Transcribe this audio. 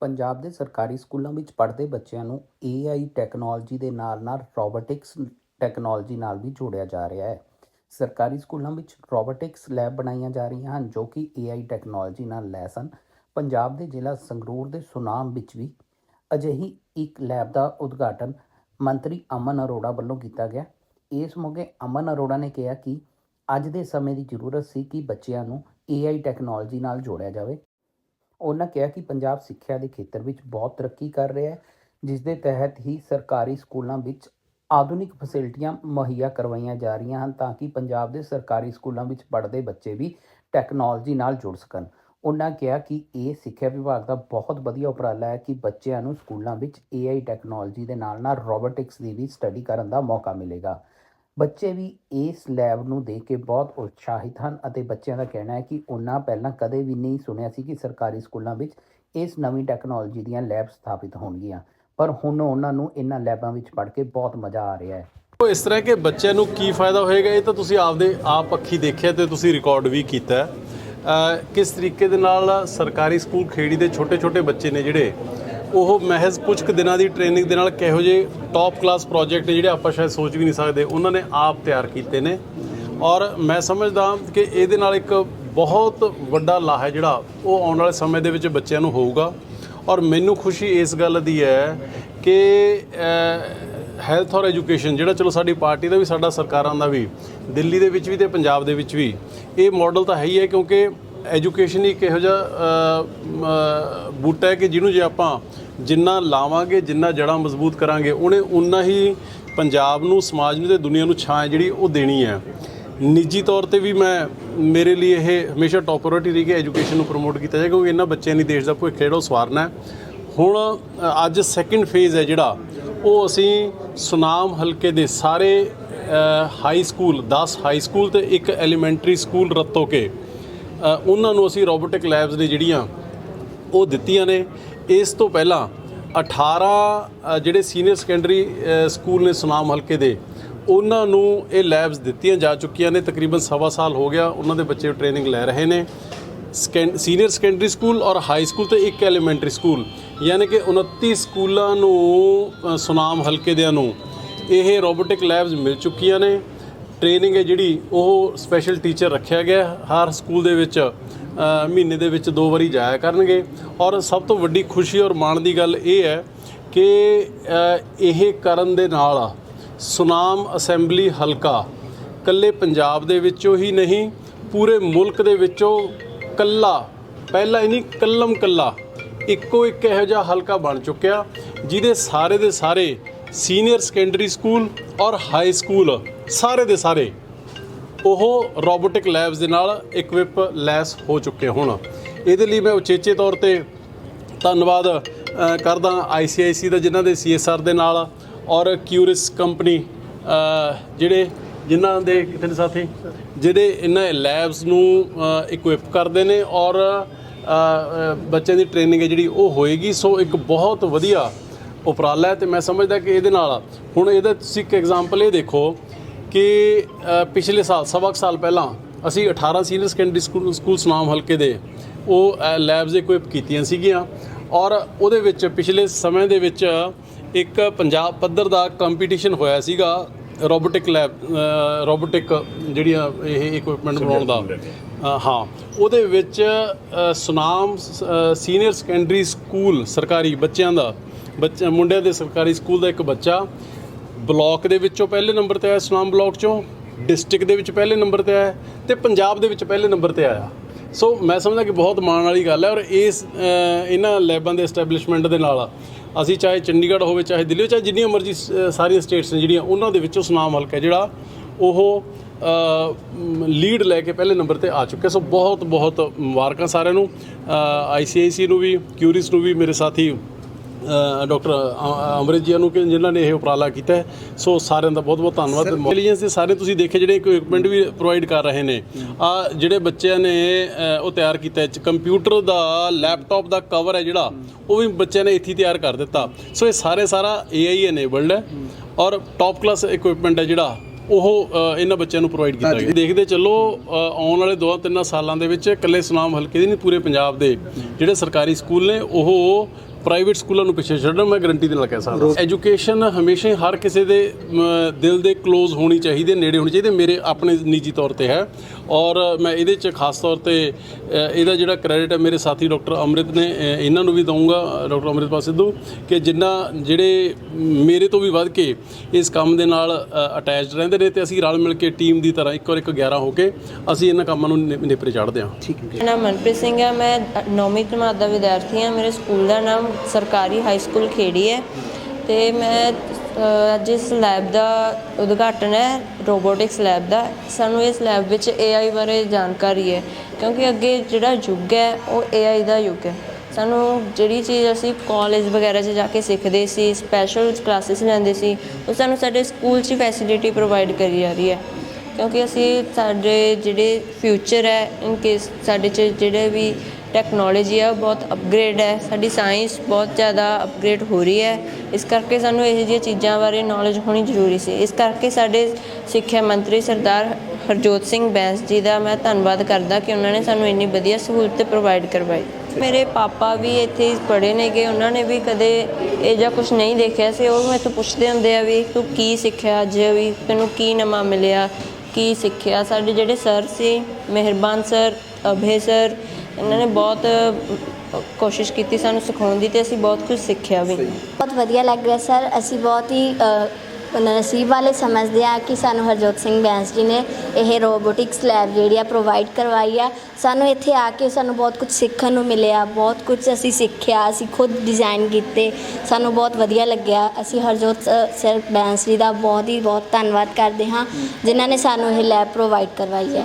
ਪੰਜਾਬ ਦੇ ਸਰਕਾਰੀ ਸਕੂਲਾਂ ਵਿੱਚ ਪੜ੍ਹਦੇ ਬੱਚਿਆਂ ਨੂੰ AI ਟੈਕਨੋਲੋਜੀ ਦੇ ਨਾਲ-ਨਾਲ ਰੋਬੋਟਿਕਸ ਟੈਕਨੋਲੋਜੀ ਨਾਲ ਵੀ ਜੋੜਿਆ ਜਾ ਰਿਹਾ ਹੈ। ਸਰਕਾਰੀ ਸਕੂਲਾਂ ਵਿੱਚ ਰੋਬੋਟਿਕਸ ਲੈਬ ਬਣਾਈਆਂ ਜਾ ਰਹੀਆਂ ਹਨ ਜੋ ਕਿ AI ਟੈਕਨੋਲੋਜੀ ਨਾਲ ਲੈਸ ਹਨ ਪੰਜਾਬ ਦੇ ਜ਼ਿਲ੍ਹਾ ਸੰਗਰੂਰ ਦੇ ਸੁਨਾਮ ਵਿੱਚ ਵੀ ਅਜਿਹੀ ਇੱਕ ਲੈਬ ਦਾ ਉਦਘਾਟਨ ਮੰਤਰੀ ਅਮਨ ਅਰੋੜਾ ਵੱਲੋਂ ਕੀਤਾ ਗਿਆ। ਇਸ ਮੌਕੇ ਅਮਨ ਅਰੋੜਾ ਨੇ ਕਿਹਾ ਕਿ ਅੱਜ ਦੇ ਸਮੇਂ ਦੀ ਜ਼ਰੂਰਤ ਸੀ ਕਿ ਬੱਚਿਆਂ ਨੂੰ AI ਟੈਕਨੋਲੋਜੀ ਨਾਲ ਜੋੜਿਆ ਜਾਵੇ। ਉਹਨਾਂ ਕਿਹਾ ਕਿ ਪੰਜਾਬ ਸਿੱਖਿਆ ਦੇ ਖੇਤਰ ਵਿੱਚ ਬਹੁਤ ਤਰੱਕੀ ਕਰ ਰਿਹਾ ਹੈ ਜਿਸ ਦੇ ਤਹਿਤ ਹੀ ਸਰਕਾਰੀ ਸਕੂਲਾਂ ਵਿੱਚ ਆਧੁਨਿਕ ਫੈਸਿਲਿਟੀਆਂ ਮੁਹੱਈਆ ਕਰਵਾਈਆਂ ਜਾ ਰਹੀਆਂ ਹਨ ਤਾਂ ਕਿ ਪੰਜਾਬ ਦੇ ਸਰਕਾਰੀ ਸਕੂਲਾਂ ਵਿੱਚ ਪੜ੍ਹਦੇ ਬੱਚੇ ਵੀ ਟੈਕਨੋਲੋਜੀ ਨਾਲ ਜੁੜ ਸਕਣ। ਉਹਨਾਂ ਕਿਹਾ ਕਿ ਇਹ ਸਿੱਖਿਆ ਵਿਭਾਗ ਦਾ ਬਹੁਤ ਵਧੀਆ ਉਪਰਾਲਾ ਹੈ ਕਿ ਬੱਚਿਆਂ ਨੂੰ ਸਕੂਲਾਂ ਵਿੱਚ AI ਟੈਕਨੋਲੋਜੀ ਦੇ ਨਾਲ ਨਾਲ ਰੋਬੋਟਿਕਸ ਦੀ ਵੀ ਸਟੱਡੀ ਕਰਨ ਦਾ ਮੌਕਾ ਮਿਲੇਗਾ। ਬੱਚੇ ਵੀ ਇਸ ਲੈਬ ਨੂੰ ਦੇਖ ਕੇ ਬਹੁਤ ਉਤਸ਼ਾਹਿਤ ਹਨ ਅਤੇ ਬੱਚਿਆਂ ਦਾ ਕਹਿਣਾ ਹੈ ਕਿ ਉਹਨਾਂ ਪਹਿਲਾਂ ਕਦੇ ਵੀ ਨਹੀਂ ਸੁਣਿਆ ਸੀ ਕਿ ਸਰਕਾਰੀ ਸਕੂਲਾਂ ਵਿੱਚ ਇਸ ਨਵੀਂ ਟੈਕਨੋਲੋਜੀ ਦੀਆਂ ਲੈਬ ਸਥਾਪਿਤ ਹੋਣਗੀਆਂ। ਪਰ ਹੁਣ ਉਹਨਾਂ ਨੂੰ ਇਹਨਾਂ ਲੈਬਾਂ ਵਿੱਚ ਪੜ੍ਹ ਕੇ ਬਹੁਤ ਮਜ਼ਾ ਆ ਰਿਹਾ ਹੈ। ਉਹ ਇਸ ਤਰ੍ਹਾਂ ਕਿ ਬੱਚਿਆਂ ਨੂੰ ਕੀ ਫਾਇਦਾ ਹੋਏਗਾ? ਇਹ ਤਾਂ ਤੁਸੀਂ ਆਪਦੇ ਆਪ ਅੱਖੀ ਦੇਖਿਆ ਤੇ ਤੁਸੀਂ ਰਿਕਾਰਡ ਵੀ ਕੀਤਾ। ਕਿਸ ਤਰੀਕੇ ਦੇ ਨਾਲ ਸਰਕਾਰੀ ਸਕੂਲ ਖੇੜੀ ਦੇ ਛੋਟੇ-ਛੋਟੇ ਬੱਚੇ ਨੇ ਜਿਹੜੇ ਉਹ ਮਹਿਜ਼ ਕੁਝ ਕੁ ਦਿਨਾਂ ਦੀ ਟ੍ਰੇਨਿੰਗ ਦੇ ਨਾਲ ਕਿਹੋ ਜਿਹੇ ਟੌਪ ਕਲਾਸ ਪ੍ਰੋਜੈਕਟ ਜਿਹੜੇ ਆਪਾਂ ਸ਼ਾਇਦ ਸੋਚ ਵੀ ਨਹੀਂ ਸਕਦੇ, ਉਹਨਾਂ ਨੇ ਆਪ ਤਿਆਰ ਕੀਤੇ ਨੇ। ਔਰ ਮੈਂ ਸਮਝਦਾ ਕਿ ਇਹਦੇ ਨਾਲ ਇੱਕ ਬਹੁਤ ਵੱਡਾ ਲਾਹਾ ਜਿਹੜਾ ਉਹ ਆਉਣ ਵਾਲੇ ਸਮੇਂ ਦੇ ਵਿੱਚ ਬੱਚਿਆਂ ਨੂੰ ਹੋਊਗਾ। ਔਰ ਮੈਨੂੰ ਖੁਸ਼ੀ ਇਸ ਗੱਲ ਦੀ ਹੈ ਕਿ ਹੈਲਥ ਔਰ ਐਜੂਕੇਸ਼ਨ ਜਿਹੜਾ ਚਲੋ ਸਾਡੀ ਪਾਰਟੀ ਦਾ ਵੀ, ਸਾਡਾ ਸਰਕਾਰਾਂ ਦਾ ਵੀ, ਦਿੱਲੀ ਦੇ ਵਿੱਚ ਵੀ ਤੇ ਪੰਜਾਬ ਦੇ ਵਿੱਚ ਵੀ, ਇਹ ਮਾਡਲ ਤਾਂ ਹੈ ਹੀ ਹੈ ਕਿਉਂਕਿ ਐਜੂਕੇਸ਼ਨ ਹੀ ਇੱਕ ਇਹੋ ਜਿਹਾ ਬੂਟਾ ਹੈ ਕਿ ਜਿਹਨੂੰ ਜੇ ਆਪਾਂ ਜਿੰਨਾ ਲਾਵਾਂਗੇ, ਜਿੰਨਾ ਜੜਾਂ ਮਜ਼ਬੂਤ ਕਰਾਂਗੇ, ਉਹਨੇ ਉਨਾ ਹੀ ਪੰਜਾਬ ਨੂੰ, ਸਮਾਜ ਨੂੰ ਤੇ ਦੁਨੀਆ ਨੂੰ ਛਾਂ ਹੈ ਜਿਹੜੀ ਉਹ ਦੇਣੀ ਹੈ। ਨਿੱਜੀ ਤੌਰ ਤੇ ਵੀ ਮੈਂ, ਮੇਰੇ ਲਈ ਇਹ ਹਮੇਸ਼ਾ ਟੌਪ ਪ੍ਰਾਇੋਰਟੀ ਰਹੀ ਕਿ ਐਜੂਕੇਸ਼ਨ ਨੂੰ ਪ੍ਰਮੋਟ ਕੀਤਾ ਜਾਏ, ਕਿਉਂਕਿ ਇਹਨਾਂ ਬੱਚਿਆਂ ਦੀ ਦੇਸ਼ ਦਾ ਭਵਿੱਖ ਜਿਹੜਾ ਉਹ ਸਵਾਰਨਾ ਹੈ। ਹੁਣ ਅੱਜ ਸੈਕਿੰਡ ਫੇਜ਼ ਹੈ ਜਿਹੜਾ, ਉਹ ਅਸੀਂ ਸੁਨਾਮ ਹਲਕੇ ਦੇ ਸਾਰੇ ਹਾਈ ਸਕੂਲ 10 ਹਾਈ ਸਕੂਲ ਤੇ ਇੱਕ ਐਲੀਮੈਂਟਰੀ ਸਕੂਲ ਰੱਤੋ ਕੇ ਉਹਨਾਂ ਨੂੰ ਅਸੀਂ ਰੋਬੋਟਿਕ ਲੈਬਸ ਨੇ ਜਿਹੜੀਆਂ ਉਹ ਦਿੱਤੀਆਂ ਨੇ। ਇਸ ਤੋਂ ਪਹਿਲਾਂ 18 ਜਿਹੜੇ ਸੀਨੀਅਰ ਸੈਕੰਡਰੀ ਸਕੂਲ ਨੇ ਸੁਨਾਮ ਹਲਕੇ ਦੇ, ਉਹਨਾਂ ਨੂੰ ਇਹ ਲੈਬਸ ਦਿੱਤੀਆਂ ਜਾ ਚੁੱਕੀਆਂ ਨੇ। ਤਕਰੀਬਨ ਸਵਾ ਸਾਲ ਹੋ ਗਿਆ ਉਹਨਾਂ ਦੇ ਬੱਚੇ ਟ੍ਰੇਨਿੰਗ ਲੈ ਰਹੇ ਨੇ। ਸਕੈਂ- ਸੀਨੀਅਰ ਸੈਕੰਡਰੀ ਸਕੂਲ ਔਰ ਹਾਈ ਸਕੂਲ ਤੇ ਇੱਕ ਐਲੀਮੈਂਟਰੀ ਸਕੂਲ ਯਾਨੀ ਕਿ 29 ਸਕੂਲਾਂ ਨੂੰ ਸੁਨਾਮ ਹਲਕੇ ਦਿਆਂ ਨੂੰ ਇਹ ਰੋਬੋਟਿਕ ਲੈਬਸ ਮਿਲ ਚੁੱਕੀਆਂ ਨੇ। ਟ੍ਰੇਨਿੰਗ ਹੈ ਜਿਹੜੀ, ਉਹ ਸਪੈਸ਼ਲ ਟੀਚਰ ਰੱਖਿਆ ਗਿਆ ਹਰ ਸਕੂਲ ਦੇ ਵਿੱਚ ਮਹੀਨੇ ਦੇ ਵਿੱਚ ਦੋ ਵਾਰੀ ਜਾਇਆ ਕਰਨਗੇ। ਔਰ ਸਭ ਤੋਂ ਵੱਡੀ ਖੁਸ਼ੀ ਔਰ ਮਾਣ ਦੀ ਗੱਲ ਇਹ ਹੈ ਕਿ ਇਹ ਕਰਨ ਦੇ ਨਾਲ ਸੁਨਾਮ ਅਸੈਂਬਲੀ ਹਲਕਾ ਕੱਲੇ ਪੰਜਾਬ ਦੇ ਵਿੱਚੋਂ ਹੀ ਨਹੀਂ, ਪੂਰੇ ਮੁਲਕ ਦੇ ਵਿੱਚੋਂ ਕੱਲਾ ਪਹਿਲਾ ਹੀ ਨਹੀਂ ਕੱਲਮ ਕੱਲਾ ਇੱਕੋ ਇੱਕ ਇਹੋ ਜਿਹਾ ਹਲਕਾ ਬਣ ਚੁੱਕਿਆ, ਜਿਹਦੇ ਸਾਰੇ ਦੇ ਸਾਰੇ ਸੀਨੀਅਰ ਸੈਕੰਡਰੀ ਸਕੂਲ ਔਰ ਹਾਈ ਸਕੂਲ ਸਾਰੇ ਦੇ ਸਾਰੇ ਉਹ ਰੋਬੋਟਿਕ ਲੈਬਸ ਦੇ ਨਾਲ ਇਕਵਿਪ ਲੈਸ ਹੋ ਚੁੱਕੇ ਹੋਣ। ਇਹਦੇ ਲਈ ਮੈਂ ਉਚੇਚੇ ਤੌਰ ਤੇ ਧੰਨਵਾਦ ਅ, ਕਰਦਾ ICIC ਦਾ ਜਿਨ੍ਹਾਂ ਦੇ CSR ਦੇ ਨਾਲ ਔਰ ਕਿਊਰਿਸ ਕੰਪਨੀ ਜਿਹੜੇ ਜਿਨ੍ਹਾਂ ਦੇ ਕਿਤੇ ਨੇ ਸਾਥੀ? ਜਿਹੜੇ ਇਹਨਾਂ ਲੈਬਸ ਨੂੰ ਇਕਵਿਪ ਕਰਦੇ ਨੇ ਔਰ ਬੱਚਿਆਂ ਦੀ ਟ੍ਰੇਨਿੰਗ ਹੈ ਜਿਹੜੀ ਉਹ ਹੋਏਗੀ। ਸੋ ਇੱਕ ਬਹੁਤ ਵਧੀਆ ਉਪਰਾਲਾ ਹੈ ਤੇ ਮੈਂ ਸਮਝਦਾ ਕਿ ਇਹਦੇ ਨਾਲ ਹੁਣ ਇਹਦਾ ਤੁਸੀਂ ਇੱਕ ਐਗਜ਼ਾਮਪਲ ਇਹ ਦੇਖੋ ਕਿ ਪਿਛਲੇ ਸਾਲ ਸਵਾ ਸਾਲ ਪਹਿਲਾਂ ਅਸੀਂ 18 senior secondary school school Sunam ਹਲਕੇ ਦੇ ਉਹ ਲੈਬਸ ਇਕਵਿਪ ਕੀਤੀਆਂ ਸੀਗੀਆਂ ਔਰ ਉਹਦੇ ਵਿੱਚ ਪਿਛਲੇ ਸਮੇਂ ਦੇ ਵਿੱਚ ਇੱਕ ਪੰਜਾਬ ਪੱਧਰ ਦਾ ਕੰਪੀਟੀਸ਼ਨ ਹੋਇਆ ਸੀਗਾ ਰੋਬੋਟਿਕ ਲੈਬ ਰੋਬੋਟਿਕ ਜਿਹੜੀਆਂ ਇਹ ਇਕਵਿਪਮੈਂਟ ਬਣਾਉਣ ਦਾ। ਹਾਂ ਉਹਦੇ ਵਿੱਚ ਸੁਨਾਮ ਸੀਨੀਅਰ ਸੈਕੰਡਰੀ ਸਕੂਲ ਸਰਕਾਰੀ ਬੱਚਿਆਂ ਦਾ ਬੱਚਾ ਮੁੰਡਿਆਂ ਦੇ ਸਰਕਾਰੀ ਸਕੂਲ ਦਾ ਇੱਕ ਬੱਚਾ ਬਲਾਕ ਦੇ ਵਿੱਚੋਂ ਪਹਿਲੇ ਨੰਬਰ ਤੇ ਆਇਆ ਸੁਨਾਮ ਬਲਾਕ ਚੋਂ, ਡਿਸਟ੍ਰਿਕਟ ਦੇ ਵਿੱਚ ਪਹਿਲੇ ਨੰਬਰ ਤੇ ਆਇਆ ਤੇ ਪੰਜਾਬ ਦੇ ਵਿੱਚ ਪਹਿਲੇ ਨੰਬਰ ਤੇ ਆਇਆ। ਸੋ ਮੈਂ ਸਮਝਦਾ ਕਿ ਬਹੁਤ ਮਾਣ ਵਾਲੀ ਗੱਲ ਹੈ ਔਰ ਇਸ ਇਹਨਾਂ ਲੈਬਾਂ ਦੇ ਐਸਟੈਬਲਿਸ਼ਮੈਂਟ ਦੇ ਨਾਲ ਅਸੀਂ ਚਾਹੇ ਚੰਡੀਗੜ੍ਹ ਹੋਵੇ, ਚਾਹੇ ਦਿੱਲੀ ਹੋਵੇ, ਚਾਹੇ ਜਿੰਨੀਆਂ ਮਰਜ਼ੀ ਸਾਰੀਆਂ ਸਟੇਟਸ ਨੇ ਜਿਹੜੀਆਂ ਉਹਨਾਂ ਦੇ ਵਿੱਚੋਂ ਸੁਨਾਮ ਹਲਕਾ ਜਿਹੜਾ ਉਹ ਲੀਡ ਲੈ ਕੇ ਪਹਿਲੇ ਨੰਬਰ ਤੇ ਆ ਚੁੱਕੇ ਸੋ ਬਹੁਤ ਬਹੁਤ ਮੁਬਾਰਕਾਂ ਸਾਰਿਆਂ ਨੂੰ। ਆਈਸੀਆਈਸੀ ਨੂੰ ਵੀ ਕਿਊਰਿਸ ਨੂੰ ਵੀ, ਮੇਰੇ ਸਾਥੀ ਡਾਕਟਰ ਅਮਰਿਤ ਜੀ ਨੂੰ ਕਿ ਜਿਨ੍ਹਾਂ ਨੇ ਇਹ ਉਪਰਾਲਾ ਕੀਤਾ ਸੋ ਸਾਰਿਆਂ ਦਾ ਬਹੁਤ ਬਹੁਤ ਧੰਨਵਾਦ ਇੰਟੈਲੀਜੈਂਸ ਦੇ ਸਾਰੇ ਤੁਸੀਂ ਦੇਖੇ ਜਿਹੜੇ ਇਕਵਿਪਮੈਂਟ ਵੀ ਪ੍ਰੋਵਾਈਡ ਕਰ ਰਹੇ ਨੇ ਆ ਜਿਹੜੇ ਬੱਚਿਆਂ ਨੇ ਉਹ ਤਿਆਰ ਕੀਤਾ ਕੰਪਿਊਟਰ ਦਾ ਲੈਪਟਾਪ ਦਾ ਕਵਰ ਹੈ ਜਿਹੜਾ ਉਹ ਵੀ ਬੱਚਿਆਂ ਨੇ ਇੱਥੇ ਤਿਆਰ ਕਰ ਦਿੱਤਾ। ਸੋ ਇਹ ਸਾਰੇ ਸਾਰਾ AI ਇਨੇਬਲਡ ਹੈ ਔਰ ਟਾਪ ਕਲਾਸ ਇਕਵਿਪਮੈਂਟ ਹੈ ਜਿਹੜਾ ਉਹ ਇਹਨਾਂ ਬੱਚਿਆਂ ਨੂੰ ਪ੍ਰੋਵਾਈਡ ਕੀਤਾ ਗਿਆ। ਦੇਖਦੇ ਚੱਲੋ ਆਉਣ ਵਾਲੇ 2-3 ਸਾਲਾਂ ਦੇ ਵਿੱਚ ਇਕੱਲੇ ਸੁਨਾਮ ਹਲਕੇ ਦੇ ਨਹੀਂ ਪੂਰੇ ਪੰਜਾਬ ਦੇ ਜਿਹੜੇ ਸਰਕਾਰੀ ਸਕੂਲ ਨੇ ਉਹ ਪ੍ਰਾਈਵੇਟ ਸਕੂਲਾਂ ਨੂੰ ਪਿੱਛੇ ਛੱਡਣ ਮੈਂ ਗਰੰਟੀ ਦੇ ਨਾਲ ਕਹਿ ਸਕਦਾ। ਐਜੂਕੇਸ਼ਨ ਹਮੇਸ਼ਾ ਹੀ ਹਰ ਕਿਸੇ ਦੇ ਦਿਲ ਦੇ ক্লোਜ਼ ਹੋਣੀ ਚਾਹੀਦੀ ਹੈ ਨੇੜੇ ਹੋਣੀ ਚਾਹੀਦੀ ਹੈ ਮੇਰੇ ਆਪਣੇ ਨਿੱਜੀ ਤੌਰ ਤੇ ਹੈ। ਔਰ ਮੈਂ ਇਹਦੇ 'ਚ ਖਾਸ ਤੌਰ ਤੇ ਇਹਦਾ ਜਿਹੜਾ ਕ੍ਰੈਡਿਟ ਹੈ ਮੇਰੇ ਸਾਥੀ ਡਾਕਟਰ ਅੰਮ੍ਰਿਤ ਨੇ ਇਹਨਾਂ ਨੂੰ ਵੀ ਦਊਂਗਾ ਡਾਕਟਰ ਅੰਮ੍ਰਿਤਪਾਲ ਸਿੱਧੂ ਕਿ ਜਿੰਨਾ ਜਿਹੜੇ ਮੇਰੇ ਤੋਂ ਵੀ ਵੱਧ ਕੇ ਇਸ ਕੰਮ ਦੇ ਨਾਲ ਅਟੈਚਡ ਰਹਿੰਦੇ ਨੇ ਤੇ ਅਸੀਂ ਰਲ ਮਿਲ ਕੇ ਟੀਮ ਦੀ ਤਰ੍ਹਾਂ ਇੱਕ ਔਰ ਇੱਕ 11 ਹੋ ਕੇ ਅਸੀਂ ਇਹਨਾਂ ਕੰਮਾਂ ਨੂੰ ਨਿਪਰੇ ਚੜ੍ਹਦੇ ਹਾਂ। ਮੇਰਾ ਨਾਮ ਮਨਪ੍ਰੀਤ ਸਿੰਘ ਹੈ ਮੈਂ 9ਵੀਂ ਜਮਾਤ ਦਾ ਵਿਦਿਆਰਥੀ ਹਾਂ ਮੇਰੇ ਸਕੂਲ ਦਾ ਨਾਮ ਸਰਕਾਰੀ ਹਾਈ ਸਕੂਲ ਖੇੜੀ ਹੈ ਤੇ ਮੈਂ ਅੱਜ ਇਸ ਲੈਬ ਦਾ ਉਦਘਾਟਨ ਹੈ ਰੋਬੋਟਿਕਸ ਲੈਬ ਦਾ। ਸਾਨੂੰ ਇਸ ਲੈਬ ਵਿੱਚ AI ਬਾਰੇ ਜਾਣਕਾਰੀ ਹੈ, ਕਿਉਂਕਿ ਅੱਗੇ ਜਿਹੜਾ ਯੁੱਗ ਹੈ, ਉਹ AI ਦਾ ਯੁੱਗ ਹੈ। ਸਾਨੂੰ ਜਿਹੜੀ ਚੀਜ਼ ਅਸੀਂ ਕਾਲਜ ਵਗੈਰਾ 'ਚ ਜਾ ਕੇ ਸਿੱਖਦੇ ਸੀ ਸਪੈਸ਼ਲ ਕਲਾਸਿਸ ਲੈਂਦੇ ਸੀ, ਉਹ ਸਾਨੂੰ ਸਾਡੇ ਸਕੂਲ 'ਚ ਫੈਸਿਲਿਟੀ ਪ੍ਰੋਵਾਈਡ ਕਰੀ ਜਾ ਰਹੀ ਹੈ। ਕਿਉਂਕਿ ਅਸੀਂ ਸਾਡੇ ਜਿਹੜੇ ਫਿਊਚਰ ਹੈ ਇਨ ਕੇਸ ਸਾਡੇ 'ਚ ਜਿਹੜੇ ਵੀ ਟੈਕਨੋਲੋਜੀ ਆ ਉਹ ਬਹੁਤ ਅਪਗ੍ਰੇਡ ਹੈ। ਸਾਡੀ ਸਾਇੰਸ ਬਹੁਤ ਜ਼ਿਆਦਾ ਅਪਗ੍ਰੇਡ ਹੋ ਰਹੀ ਹੈ। ਇਸ ਕਰਕੇ ਸਾਨੂੰ ਇਹੋ ਜਿਹੀਆਂ ਚੀਜ਼ਾਂ ਬਾਰੇ ਨੌਲੇਜ ਹੋਣੀ ਜ਼ਰੂਰੀ ਸੀ। ਇਸ ਕਰਕੇ ਸਾਡੇ ਸਿੱਖਿਆ ਮੰਤਰੀ ਸਰਦਾਰ ਹਰਜੋਤ ਸਿੰਘ ਬੈਂਸ ਜੀ ਦਾ ਮੈਂ ਧੰਨਵਾਦ ਕਰਦਾ ਕਿ ਉਹਨਾਂ ਨੇ ਸਾਨੂੰ ਇੰਨੀ ਵਧੀਆ ਸਹੂਲਤ ਪ੍ਰੋਵਾਈਡ ਕਰਵਾਈ। ਮੇਰੇ ਪਾਪਾ ਵੀ ਇੱਥੇ ਪੜ੍ਹੇ ਨੇਗੇ। ਉਹਨਾਂ ਨੇ ਵੀ ਕਦੇ ਇਹ ਜਿਹਾ ਕੁਝ ਨਹੀਂ ਦੇਖਿਆ ਸੀ। ਉਹ ਮੇਰੇ ਪੁੱਛਦੇ ਹੁੰਦੇ ਆ ਵੀ, ਤੂੰ ਕੀ ਸਿੱਖਿਆ ਅੱਜ? ਵੀ ਤੈਨੂੰ ਕੀ ਨਵਾਂ ਮਿਲਿਆ? ਕੀ ਸਿੱਖਿਆ? ਸਾਡੇ ਜਿਹੜੇ ਸਰ ਸੀ, ਮਿਹਰਬਾਨ ਸਰ ਅਭੇ ਸਰ ਇਹਨਾਂ ਨੇ ਬਹੁਤ ਕੋਸ਼ਿਸ਼ ਕੀਤੀ ਸਾਨੂੰ ਸਿਖਾਉਣ ਦੀ ਤੇ ਅਸੀਂ ਬਹੁਤ ਕੁਝ ਸਿੱਖਿਆ ਵੀ। ਬਹੁਤ ਵਧੀਆ ਲੱਗ ਰਿਹਾ ਸਰ। ਅਸੀਂ ਬਹੁਤ ਹੀ ਨਸੀਬ ਵਾਲੇ ਸਮਝਦੇ ਹਾਂ ਕਿ ਸਾਨੂੰ ਹਰਜੋਤ ਸਿੰਘ ਬੈਂਸ ਜੀ ਨੇ ਇਹ ਰੋਬੋਟਿਕਸ ਲੈਬ ਜਿਹੜੀ ਆ ਪ੍ਰੋਵਾਈਡ ਕਰਵਾਈ ਆ। ਸਾਨੂੰ ਇੱਥੇ ਆ ਕੇ ਸਾਨੂੰ ਬਹੁਤ ਕੁਝ ਸਿੱਖਣ ਨੂੰ ਮਿਲਿਆ। ਬਹੁਤ ਕੁਝ ਅਸੀਂ ਸਿੱਖਿਆ ਅਸੀਂ ਖੁਦ ਡਿਜ਼ਾਈਨ ਕੀਤੇ। ਸਾਨੂੰ ਬਹੁਤ ਵਧੀਆ ਲੱਗਿਆ। ਅਸੀਂ ਹਰਜੋਤ ਸਰ ਬੈਂਸ ਜੀ ਦਾ ਬਹੁਤ ਹੀ ਬਹੁਤ ਧੰਨਵਾਦ ਕਰਦੇ ਹਾਂ ਜਿਨ੍ਹਾਂ ਨੇ ਸਾਨੂੰ ਇਹ ਲੈਬ ਪ੍ਰੋਵਾਈਡ ਕਰਵਾਈ ਹੈ।